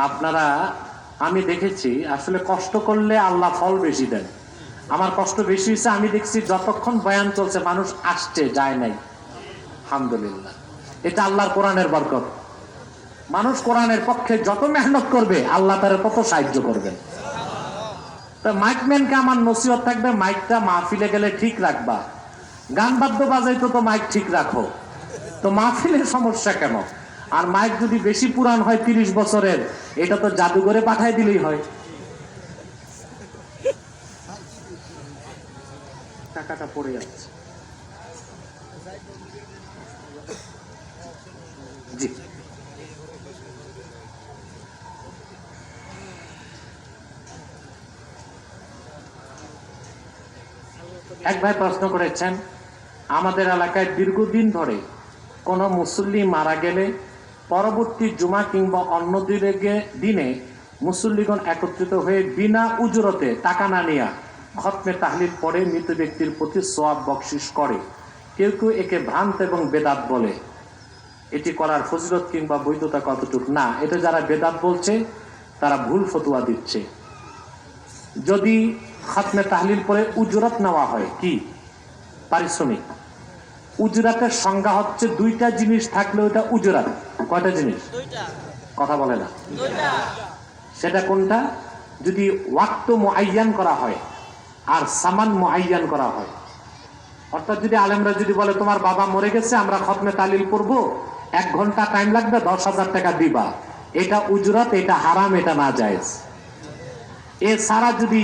আপনারা, আমি দেখেছি, আসলে কষ্ট করলে আল্লাহ ফল বেশি দেন। আমার কষ্ট বেশি হয়েছে, আমি দেখছি যতক্ষণ বয়ান চলছে, মানুষ আসছে, যায় নাই। আলহামদুলিল্লাহ। এটা আল্লাহর কোরআনের বরকত। মানুষ কোরআনের পক্ষে যত মেহনত করবে, আল্লাহ তার তত সাহায্য করবেন। তা মাইকম্যানকে আমার নসিহত থাকবে, মাইকটা মাহফিলে গেলে ঠিক রাখবা। গান বাদ্য বাজাইতো তো মাইক ঠিক রাখো। তো মাহফিলের সমস্যা কেন? আর মাইক যদি বেশি পুরান হয় তিরিশ বছরের, এটা তো জাদুঘরে পাঠাই দিলেই হয়। টাকাটা পড়ে যাচ্ছে। এক ভাই প্রশ্ন করেছেন, আমাদের এলাকায় দীর্ঘদিন ধরে কোনো মুসল্লি মারা গেলে পরবর্তী জুমা কিংবা অন্য দিনে দিনে মুসল্লিগণ একত্রিত হয়ে বিনা উজরতে টাকা না নিয়া খতমে তাহলিল পরে মৃত ব্যক্তির প্রতি সোয়াব বকশিস করে। কেউ কেউ একে ভ্রান্ত এবং বেদাত বলে। এটি করার ফজিলত কিংবা বৈধতা কতটুকু? না, এটা যারা বেদাত বলছে, তারা ভুল ফতুয়া দিচ্ছে। যদি খাতমে তাহলিল পরে উজরত নেওয়া হয়, কি? পারিশ্রমিক। উজরাতের সংজ্ঞা হচ্ছে দুইটা জিনিস থাকলে ওইটা উজরাত। কয়টা জিনিস? কথা বলে না। সেটা কোনটা? যদি ওয়াক্ত মুআইয়ান করা হয় আর সামান মুআইয়ান করা হয়। অর্থাৎ যদি আলেমরা যদি বলে তোমার বাবা মরে গেছে আমরা খতমে তালিল করব এক ঘণ্টা টাইম লাগবে দশ হাজার টাকা দিবা। এটা উজরত এটা হারাম এটা না জায়েজ এছাড়া যদি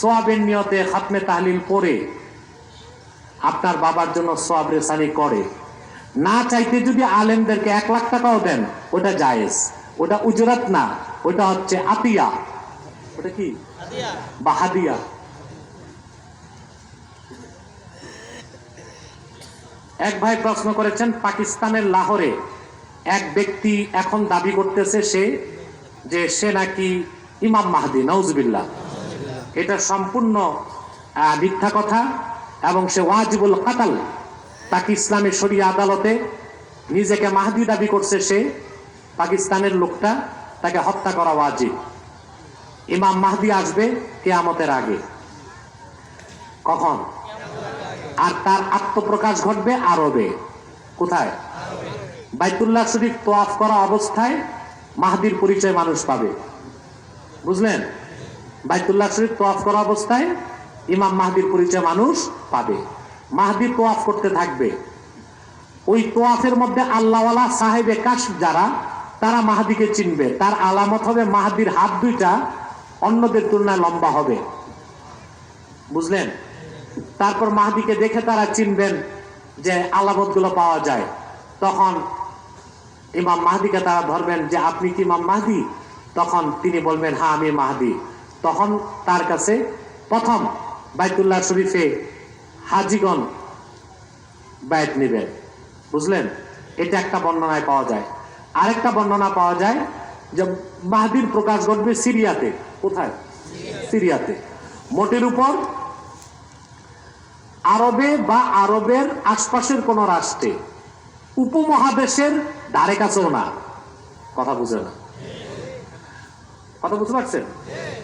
সোয়াবের নিয়তে খাতমে তাহলিল পড়ে আপনার বাবার জন্য সোয়াব রেসানি করে। না চাইতে যদি আলেমদেরকে এক লাখ টাকাও দেন ওটা জায়েজ। ওটা উজরাত না ওটা হচ্ছে আতিয়া। ওটা কি? বা হাদিয়া। এক ভাই প্রশ্ন করেছেন পাকিস্তানের লাহোরে এক ব্যক্তি এখন দাবি করতেছে সে যে সে নাকি ইমাম মাহদি নওজবিল্লা এটা সম্পূর্ণ মিথ্যা কথা। এবং সে ওয়াজিবুল কাতাল, তাকে ইসলামের শরিয়া আদালতে নিজেকে মাহদি দাবি করছে সে, পাকিস্তানের লোকটা তাকে হত্যা করা ওয়াজিব। ইমাম মাহদি আসবে কেয়ামতের আগে। কখন? আর তার আত্মপ্রকাশ ঘটবে আরবে। কোথায়? বাইতুল্লাহ শরীফ তোয়াফ করা অবস্থায় মাহদির পরিচয় মানুষ পাবে। বুঝলেন? বাইতুল্লাহ শরীফ তোয়াফ করা অবস্থায় ইমাম মাহদির পরিচয় মানুষ পাবে। মাহদি তোয়াফ করতে থাকবে। ওই তোয়াফের মধ্যে আল্লাহওয়ালা সাহেবে কাশ যারা, তারা মাহাদিকে চিনবে। তার আলামত হবে মাহাদির হাত দুইটা অন্যদের তুলনায় লম্বা হবে। বুঝলেন? তারপর মাহাদিকে দেখে তারা চিনবেন যে আলামতগুলো পাওয়া যায়। তখন ইমাম মাহাদিকে তারা ধরবেন যে, আপনি কি ইমাম মাহাদি? তখন তিনি বলবেন হ্যাঁ আমি মাহাদি। তখন তার কাছে প্রথম বাইতুল্লাহ শরীফে হাজিগণ বায়াত নেবেন। বুঝলেন? এটা একটা বর্ণনায় পাওয়া যায়। আরেকটা বর্ণনা পাওয়া যায় যে মাহদির প্রকাশ ঘটবে সিরিয়াতে। কোথায়? সিরিয়াতে। মোটের উপর আরবে বা আরবের আশপাশের কোন রাষ্ট্রে, উপমহাদেশের ধারে কাছেও না। কথা বুঝে না কথা বুঝতে পারছেন?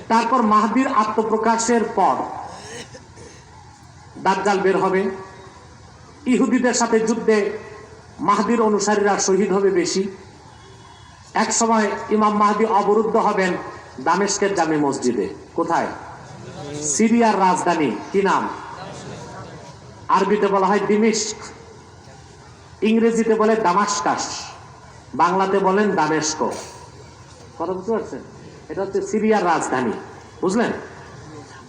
তারপর মাহাদির আত্মপ্রকাশের পর দাজ্জাল বের হবে। ইহুদিদের সাথে যুদ্ধে মাহদির অনুসারীরা শহীদ হবে বেশি। এক সময় ইমাম মাহদি অবরুদ্ধ হবেন দামেস্কের জামে মসজিদে। কোথায়? সিরিয়ার রাজধানী। কি নাম? আরবিতে বলা হয় দিমিস্ক ইংরেজিতে বলে দামাস্কাস। বাংলাতে বলেন দামেস্ক। কথা বুঝতে পারছেন? এটা হচ্ছে সিরিয়ার রাজধানী। বুঝলেন?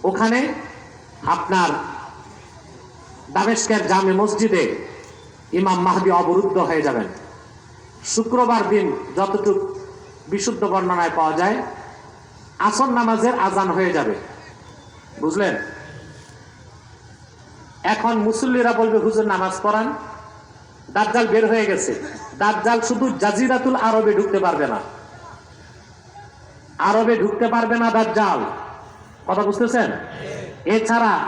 ওখানে আপনার দামেস্কের জামে মসজিদে ইমাম মাহদি অবরুদ্ধ হয়ে যাবেন। শুক্রবার দিন যতটুক বিশুদ্ধ বর্ণনায় পাওয়া যায়, আসর নামাজের আজান হয়ে যাবে। বুঝলেন? এখন মুসল্লিরা বলবে, হুজুর, নামাজ পড়ান। দাজ্জাল বের হয়ে গেছে। দাজ্জাল শুধু জাজিরাতুল আরবে ঢুকতে পারবে না। আরবে ঢুকতে পারবে না দাজ্জাল। কথা বুঝতেছেন? এছাড়া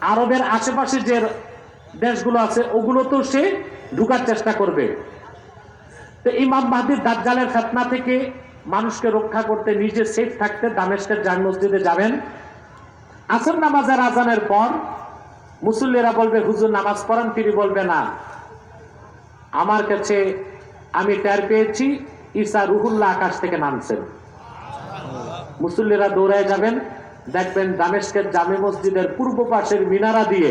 আরবের আশেপাশে যে দেশগুলো আছে, ওগুলোতেও সে ঢুকার চেষ্টা করবে। তো ইমাম মাহদির দাজ্জালের ফেতনা থেকে মানুষকে রক্ষা করতে, নিজে সেফ থাকতে দামেস্কের জান মসজিদে যাবেন। আসর নামাজের আজানের পর মুসল্লিরা বলবে, হুজুর, নামাজ পড়ান? তিনি বলবে, না। আমার কাছে আমি টের পেয়েছি, ঈসা রুহুল্লাহ আকাশ থেকে নামছেন। মুসল্লিরা দৌড়ায় যাবেন। দেখবেন দামেস্কের জামে মসজিদের পূর্ব পাশের মিনারা দিয়ে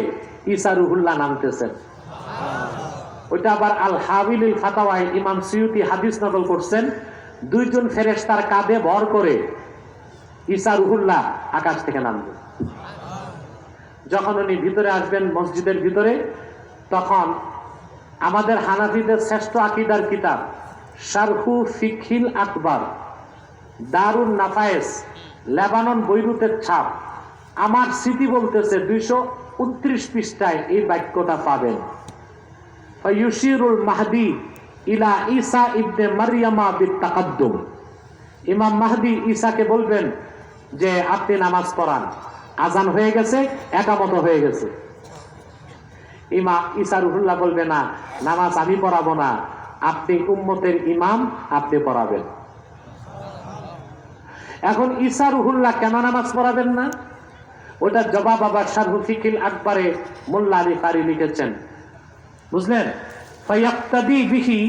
ঈসা রুহুল্লাহ নামতেছেন। ওইটা আবার আল হাবিল ফাতাওয়াই ইমাম সিউতি হাদিস নকল করছেন। দুইজন ফেরেশতার কাঁধে ভর করে ঈসা রুহুল্লাহ আকাশ থেকে নামবে। যখন উনি ভিতরে আসবেন মসজিদের ভিতরে, তখন আমাদের হানাফিদের শ্রেষ্ঠ আকিদার কিতাব, শারহু ফিখিল আকবর, দারুণ নাফায়েস লেবানন বৈরুতের ছাপ। আমার স্মৃতি বলতেছে দুইশো উনত্রিশ পৃষ্ঠায় এই বাক্যটা পাবেন। ফয়ুশিরুল মাহদি ইলা ঈসা ইবনে মারিয়ামা বিত্তাকাদ্দুম। ইমাম মাহদি ঈসাকে বলবেন যে, আপনি নামাজ পড়ান। আজান হয়ে গেছে, একামত হয়ে গেছে। ইমা ঈসা রুহুল্লাহ বলবে, না, নামাজ আমি পড়াবো না। আপনি উম্মতের ইমাম, আপনি পড়াবেন। এখন ঈসা রুহুল্লাহ কেন নামাজ পড়াবেন না? ওটা জবাব আবার শারহু ফিকিল আকবরে মোল্লা আলী কারি লিখেছেন। বুঝলেন? ফায়াক্তাদি বিহি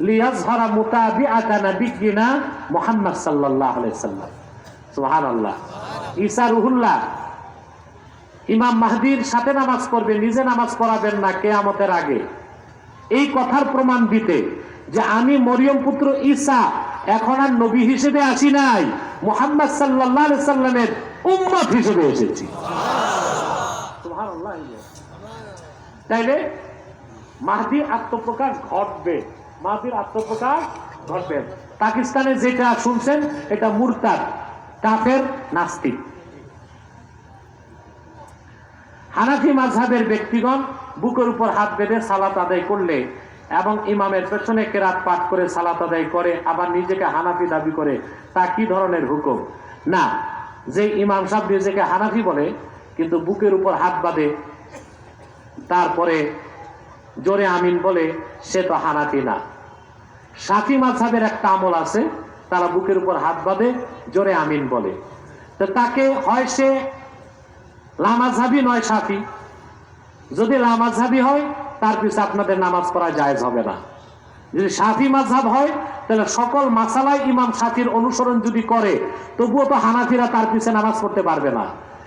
লিয়াজহারা মুতাবিআতা নাবিয়িনা মুহাম্মদ সাল্লাল্লাহু আলাইহি সাল্লাম সুবহানাল্লাহ। ঈসা রুহুল্লাহ, ইমাম মাহদির সাথে নামাজ পড়বে, নিজে নামাজ পড়াবেন না কেয়ামতের আগে। এই কথার প্রমাণ দিতে যে আমি মরিয়ম পুত্র ঈসা, এখন আর নবী হিসেবে আসি নাই। মুহাম্মদ আলাইহি সাল্লামের উম্মত হিসেবে এসেছি। সুবহানাল্লাহ তাইলে মাহদি আত্মপ্রকাশ ঘটবে। মাহদির আত্মপ্রকাশ ঘটবে। পাকিস্তানে যেটা শুনছেন, এটা মুরতাদ, কাফের নাস্তিক। হানাফি মাঝহাবের ব্যক্তিগণ বুকের উপর হাত বেঁধে সালাত আদায় করলে এবং ইমামের পেছনে কেরাত পাঠ করে সালাত আদায় করে, আবার নিজেকে হানাফি দাবি করে, তা কি ধরনের হুকুম? না, যে ইমাম সাহেব নিজেকে হানাফি বলে, কিন্তু বুকের উপর হাত বাঁধে, তারপরে জোরে আমিন বলে, সে তো হানাফি না। সাফি মাঝহাবের একটা আমল আছে, তারা বুকের উপর হাত বাঁধে, জোরে আমিন বলে। তো তাকে হয় সে লামাঝাবি নয় সাফি যদি লামাঝাবি হয় তার পিছনে আপনাদের নামাজ পড়া জায়েজ হবে না। যদি সাফি মাঝহাব হয় তাহলে সকল মাসালায় ইমাম সাফির অনুসরণ যদি করে তবুও তো হানাফিরা তার পিছনে নামাজ পড়তে পারবে না।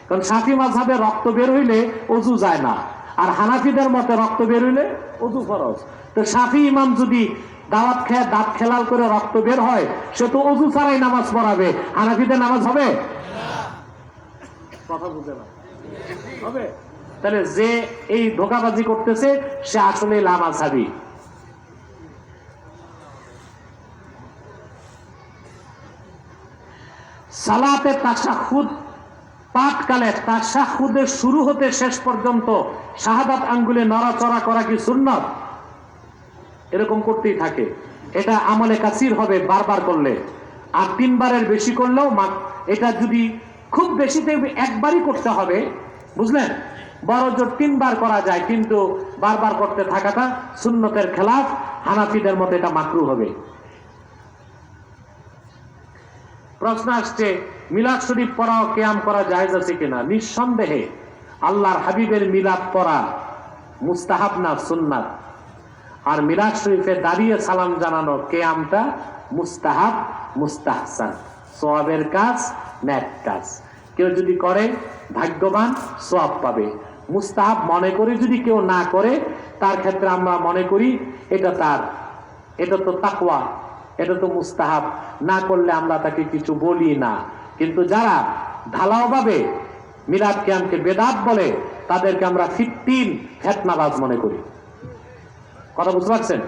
কারণ সাফি মাঝহাবে রক্ত বের হইলে অজু যায় না। আর হানাফিদের মতে রক্ত বের হইলে অজু ফরজ। তো সাফি ইমাম যদি দাওয়াত খেয়ে দাঁত খেলাল করে রক্ত বের হয় সে তো অজু ছাড়াই নামাজ পড়াবে। হানাফিদের নামাজ হবে? কথা বুঝে না। হবে? তাহলে যে এই ধোকাবাজি করতেছে, সে আসলে লামাঝাবি। সালাতে তাসাহুদ পাঠকালে তাসাহুদের শুরু হতে শেষ পর্যন্ত শাহাদাত আঙ্গুলে নড়াচড়া করা কি সুন্নত? এরকম করতেই থাকে। এটা আমলে কাসির হবে বারবার করলে। আর তিনবারের বেশি করলেও এটা যদি খুব বেশিতে একবারই করতে হবে, বুঝলেন? বড় জোর তিনবার করা যায়, কিন্তু বারবার করতে থাকাটা সুন্নতের খেলাফ, হানাফিদের মতে এটা মাকরু হবে। প্রশ্ন আসছে, মিলাদ শরীফ পড়াও কেয়াম করা জায়েজ আছে কিনা? নিঃসন্দেহে, আল্লাহর হাবিবের মিলাদ পড়া মুস্তাহাব না সুন্নাত। আর মিলাদ শরীফে দাঁড়িয়ে সালাম জানানো কেয়ামটা মুস্তাহাব, মুস্তাহসান। সোয়াবের কাজ, ন্যাক কাজ। কেউ যদি করে, ভাগ্যবান সোয়াব পাবে। মুস্তাহাব মনে করে যদি কেউ না করে, তার ক্ষেত্রে আমরা মনে করি এটা তার। এটা তো তাকওয়া, এটা তো মুস্তাহাব। না করলে আমরা তাকে কিছু বলি না। কিন্তু যারা ঢালাওভাবে মিলাদ ক্যাম্পকে বেদাত বলে, তাদেরকে আমরা ফিফটিন ফেতনাবাজ মনে করি। কথা বুঝতে পারছেন?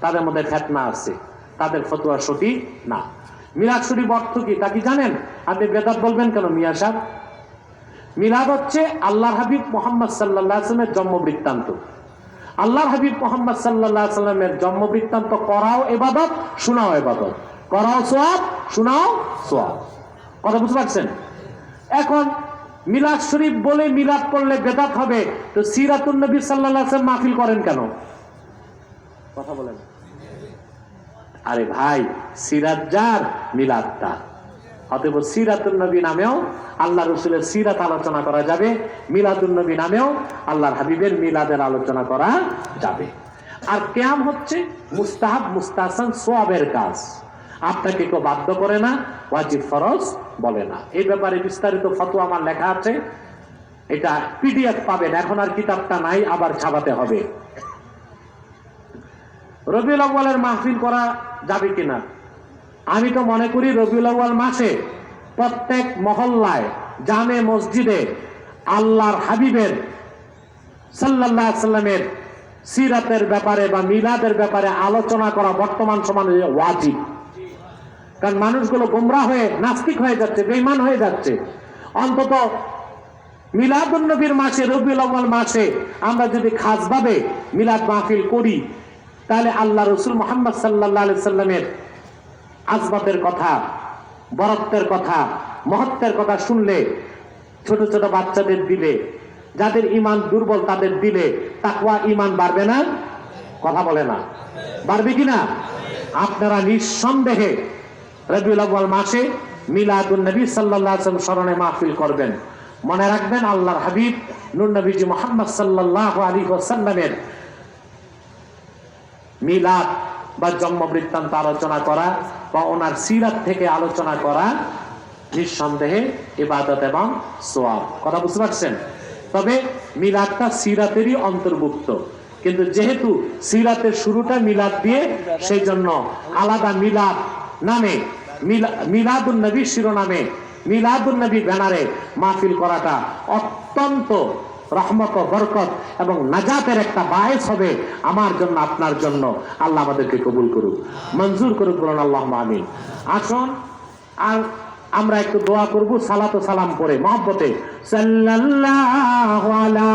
তাদের মধ্যে ফেতনা আছে, তাদের ফতোয়া সঠিক না। মিলাদ শরীফ অর্থ কি তা কি জানেন? আপনি বেদাত বলবেন কেন মিয়া সাহেব? মিলাদ হচ্ছে আল্লাহ হাবিব মোহাম্মদ সাল্লাহ আসলামের জন্ম বৃত্তান্ত আল্লাহ হাবিব মোহাম্মদ সাল্লামের জন্ম বৃত্তান্ত করাও এবাদত, শোনাও এবাদত। করাও সোয়াব শোনাও সোয়াব কথা বুঝতে পারছেন? এখন মিলাদ শরীফ বলে মিলাদ পড়লে বেদাত হবে, তো সিরাতুল নবী সাল্লাহ আসলাম মাহফিল করেন কেন? কথা বলেন। আরে ভাই, সিরাত যার মিলাদ তার অতএব সিরাতুল নবী নামেও আল্লাহ রসুলের সিরাত আলোচনা করা যাবে মিলাদুল নবী নামেও আল্লাহর হাবিবের মিলাদের আলোচনা করা যাবে। আর ক্যাম হচ্ছে মুস্তাহাব মুস্তাহসান সোয়াবের কাজ। আপনাকে কেউ বাধ্য করে না, ওয়াজিব ফরজ বলে না। এই ব্যাপারে বিস্তারিত ফটো আমার লেখা আছে। এটা পিডিএফ পাবেন, এখন আর কিতাবটা নাই, আবার ছাপাতে হবে। রবিউল আউ্বালের মাহফিল করা যাবে কিনা? আমি তো মনে করি রবিউল আউ্বাল মাসে প্রত্যেক মহল্লায়, জামে মসজিদে আল্লাহর হাবিবের আলাইহি সাল্লামের সিরাতের ব্যাপারে বা মিলাদের ব্যাপারে আলোচনা করা বর্তমান সমাজে ওয়াজিব। কারণ মানুষগুলো গোমরা হয়ে, নাস্তিক হয়ে যাচ্ছে বেইমান হয়ে যাচ্ছে। অন্তত মিলাদুন নবীর মাসে, রবিউল আউ্বাল মাসে আমরা যদি খাসভাবে মিলাদ মাহফিল করি, তাহলে আল্লাহ রসুল মোহাম্মদ সাল্লাহ সাল্লামের আজবাতের কথা, বরত্বের কথা, মহত্বের কথা শুনলে ছোট ছোট বাচ্চাদের দিলে, যাদের ইমান দুর্বল তাদের দিলে তাকওয়া ইমান বাড়বে না? কথা বলে না। বাড়বে কি না? আপনারা নিঃসন্দেহে রবিউল আউ্বাল মাসে মিলাদুন নবী সাল্লাহ স্মরণে মাহফিল করবেন। মনে রাখবেন আল্লাহর হাবিব নুর নবীজি মোহাম্মদ সাল্লাহ আলী ওসাল্লামের মিলাদ বা জন্ম বৃত্তান্ত আলোচনা করা বা ওনার সিরাত থেকে আলোচনা করা নিঃসন্দেহে ইবাদত এবং সোয়াব। কথা বুঝতে পারছেন? তবে মিলাদটা সিরাতেরই অন্তর্ভুক্ত। কিন্তু যেহেতু সিরাতের শুরুটা মিলাদ দিয়ে সেই জন্য আলাদা মিলাদ নামে মিলাদুল নবী শিরোনামে মিলাদুল নবী ব্যানারে মাহফিল করাটা অত্যন্ত রহমত ও বরকত এবং নাজাতের একটা বায়স হবে আমার জন্য, আপনার জন্য। আল্লাহ আমাদেরকে কবুল করুক, মঞ্জুর করুক বলুন আল্লাহ আমিন। আসুন, আর আমরা একটু দোয়া করব, সালাত সালাম করে মহব্বতে। সাল্লাল্লাহু আলা